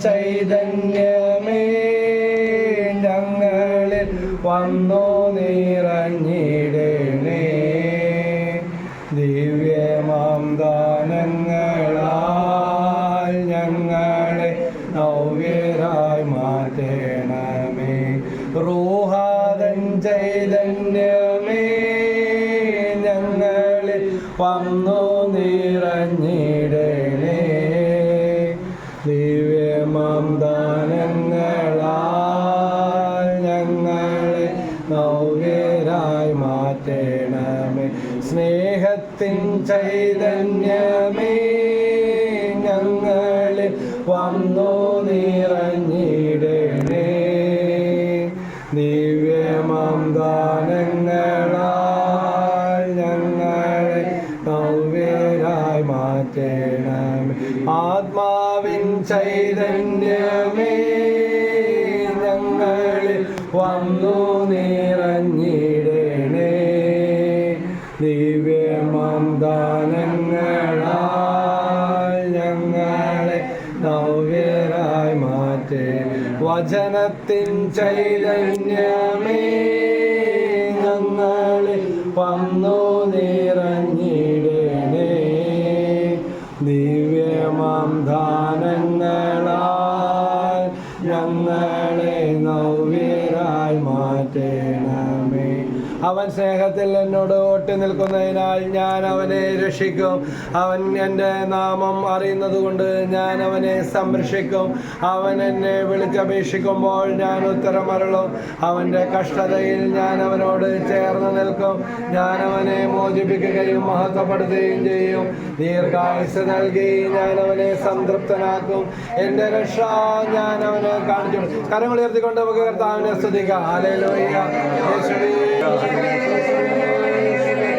ചൈതന്യമേ ഞങ്ങളിൽ വന്നു നിറഞ്ഞിടണേ. ദിവ്യമാം ദാനങ്ങളാൽ ഞങ്ങളെ നവ്യരായി മാറ്റണമേ. റൂഹാദൻ ചൈതന്യമേ ഞങ്ങളിൽ വന്നു നിറഞ്ഞിടണേ സ്നേഹത്തിൻ ചൈതന്യമേ ഞങ്ങളിൽ വന്നു നിറഞ്ഞിടണേ. ദിവ്യമാം ദാനങ്ങളാൽ ഞങ്ങളെ നവ്യരായി മാറ്റണമേ ആത്മാവിൻ ചൈതന്യമേ ഞങ്ങളിൽ വന്നു നിറഞ്ഞിടണേ. ദിവ്യമാം വചനത്തിൻ ചൈതന്യമേ ഞങ്ങളിൽ വന്നു. സ്നേഹത്തിൽ എന്നോട് ഒട്ടി നിൽക്കുന്നതിനാൽ ഞാൻ അവനെ രക്ഷിക്കും. അവൻ എന്റെ നാമം അറിയുന്നത് കൊണ്ട് ഞാൻ അവനെ സംരക്ഷിക്കും. അവൻ എന്നെ വിളിച്ചപേക്ഷിക്കുമ്പോൾ ഞാൻ ഉത്തരം അവന്റെ കഷ്ടതയിൽ ഞാൻ അവനോട് ചേർന്ന് നിൽക്കും. ഞാൻ അവനെ മോചിപ്പിക്കുകയും മഹത്വപ്പെടുത്തുകയും ചെയ്യും. ദീർഘായുസ് നൽകി ഞാൻ അവനെ സംതൃപ്തനാക്കും. എന്റെ രക്ഷ ഞാൻ അവനെ കാണിച്ചു ഉയർത്തിക്കൊണ്ട് നമുക്ക് കർത്താവിനെ സ്തുതിക്കാം. ഹല്ലേലൂയ. യേശുവേ.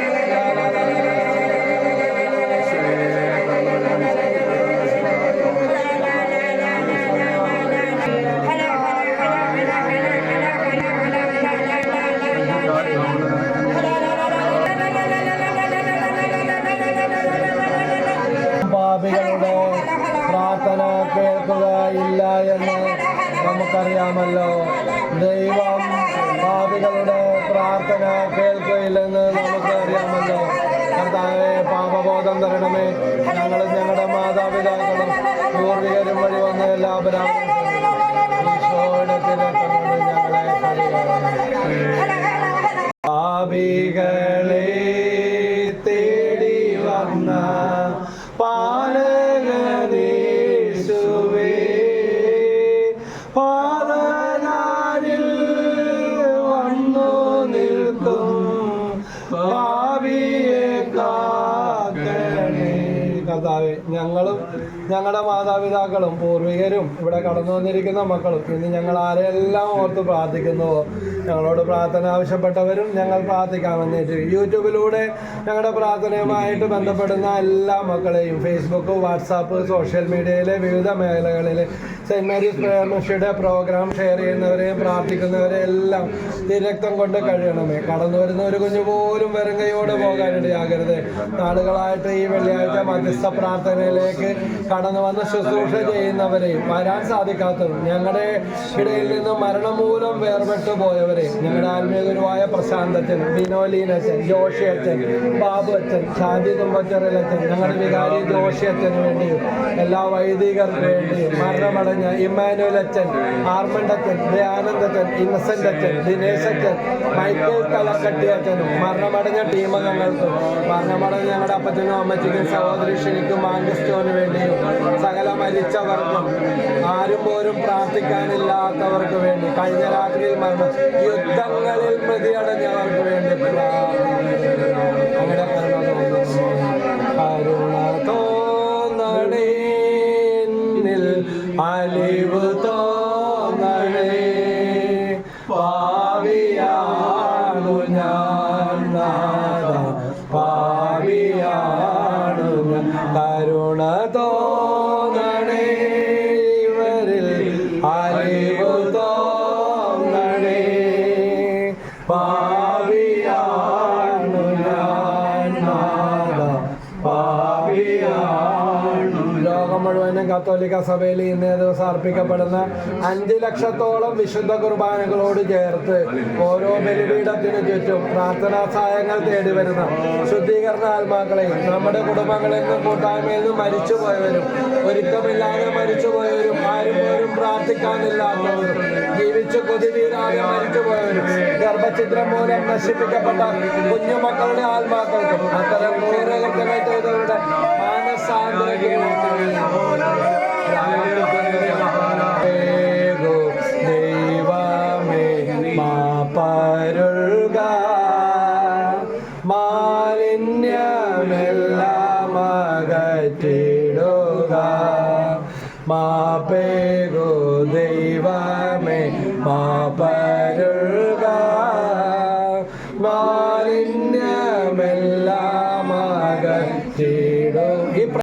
പാപികളുടെ പ്രാർത്ഥന കേൾക്കുകയില്ല എന്ന് നമുക്കറിയാമല്ലോ പ്രാർത്ഥന കേൾക്കുകയില്ലെന്ന് നമുക്കറിയാമല്ലോ കർത്താവെ പാപബോധം തരണമേ. ഞങ്ങളും ഞങ്ങളുടെ മാതാപിതാക്കളും പൂർവികരും വഴി വന്ന എല്ലാ ഈശോയുടെ കർത്താവെ ഞങ്ങളും ഞങ്ങളുടെ മാതാപിതാക്കളും പൂർവികരും ഇവിടെ കടന്നു വന്നിരിക്കുന്ന മക്കളും. ഇന്ന് ഞങ്ങൾ ആരെല്ലാം ഓർത്ത് പ്രാർത്ഥിക്കുന്നുവോ? ഞങ്ങളോട് പ്രാർത്ഥന ആവശ്യപ്പെട്ടവരും ഞങ്ങൾ പ്രാർത്ഥിക്കാമെന്നേറ്റ് യൂട്യൂബിലൂടെ ഞങ്ങളുടെ പ്രാർത്ഥനയുമായിട്ട് ബന്ധപ്പെടുന്ന എല്ലാ മക്കളെയും ഫേസ്ബുക്ക് വാട്സാപ്പ് സോഷ്യൽ മീഡിയയിലെ വിവിധ മേഖലകളിൽ സെന്റ് മേരീസ് പ്രേമഷിയുടെ പ്രോഗ്രാം ഷെയർ ചെയ്യുന്നവരെയും പ്രാർത്ഥിക്കുന്നവരെ എല്ലാം തിരക്തം കൊണ്ട് കഴിയണമേ. കടന്നു വരുന്ന ഒരു കുഞ്ഞു പോലും വെറും പോകാനിടയാകരുത് നാളുകളായിട്ട് ഈ വെള്ളിയാഴ്ച മധ്യസ്ഥ പ്രാർത്ഥനയിലേക്ക് കടന്നു വന്ന് ശുശ്രൂഷ ചെയ്യുന്നവരെയും വരാൻ സാധിക്കാത്തവരും ഞങ്ങളുടെ ഇടയിൽ നിന്ന് മരണം മൂലം വേർപെട്ടു പോയവരെയും ഞങ്ങളുടെ ആത്മീയഗുരുവായ പ്രശാന്തച്ചൻ ബിനോലീൻ അച്ഛൻ ജോഷി അച്ഛൻ ബാബു അച്ഛൻ ഷാജി തുമ്പച്ചറിലച്ഛൻ ഞങ്ങളുടെ വികാരി ജോഷി അച്ഛന് വേണ്ടിയും എല്ലാ വൈദികർക്ക് വേണ്ടിയും മരണമടഞ്ഞ ഇമ്മാനുവൽ അച്ഛൻ ആർമണ്ട് അച്ഛൻ ദയാനന്ദ് അച്ഛൻ ഇന്നസെന്റ് അച്ഛൻ ദിനേശ് അച്ഛൻ മൈക്കിൾ തലക്കട്ടി അച്ഛനും മരണമടഞ്ഞ ടീമംഗങ്ങൾക്കും മരണമടഞ്ഞ ഞങ്ങളുടെ അപ്പച്ചനും അമ്മച്ചിക്കും സഹോദരി ഷെനിക്കും മാങ്കസ്റ്റോന് വേണ്ടിയും സകല മരിച്ചവർക്കും ആരും പോലും പ്രാർത്ഥിക്കാനില്ലാത്തവർക്ക് വേണ്ടി കഴിഞ്ഞ രാത്രിയിൽ മരണം യുദ്ധങ്ങളിൽ മൃതിയടഞ്ഞവർക്ക് വേണ്ടി അങ്ങനെ കരുണ തോന്നണേ. അലിവ് തോന്നണേ. പാവിയാണു ഞാൻ നാഥ. കത്തോലിക്ക സഭയിൽ ഇന്നേ ദിവസം അർപ്പിക്കപ്പെടുന്ന അഞ്ച് ലക്ഷത്തോളം വിശുദ്ധ കുർബാനകളോട് ചേർത്ത് ഓരോ ബലിപീഠത്തിനു ചുറ്റും പ്രാർത്ഥനാ സഹായങ്ങൾ തേടി വരുന്ന ശുദ്ധീകരണ ആത്മാക്കളെയും നമ്മുടെ കുടുംബങ്ങളിൽ നിന്നും കൂട്ടായ്മയിൽ നിന്നും മരിച്ചുപോയവരും ഒരുക്കമില്ലാതെ മരിച്ചുപോയവരും പ്രാർത്ഥിക്കാനില്ലാത്തവരും ജീവിച്ചു കൊതി തീരാതെ മരിച്ചുപോയവരും ഗർഭചിത്രം മൂലം നശിപ്പിക്കപ്പെട്ട കുഞ്ഞുമക്കളുടെ ആത്മാക്കൾക്കും അത്തരം ക്രൂരകൃത്യങ്ങൾ ചെയ്തവരുടെ മാപ്പരുൾക മാലിന്യമെല്ലാം അകറ്റിടുക മാപ്പേകു ദൈവമേ മാപ്പ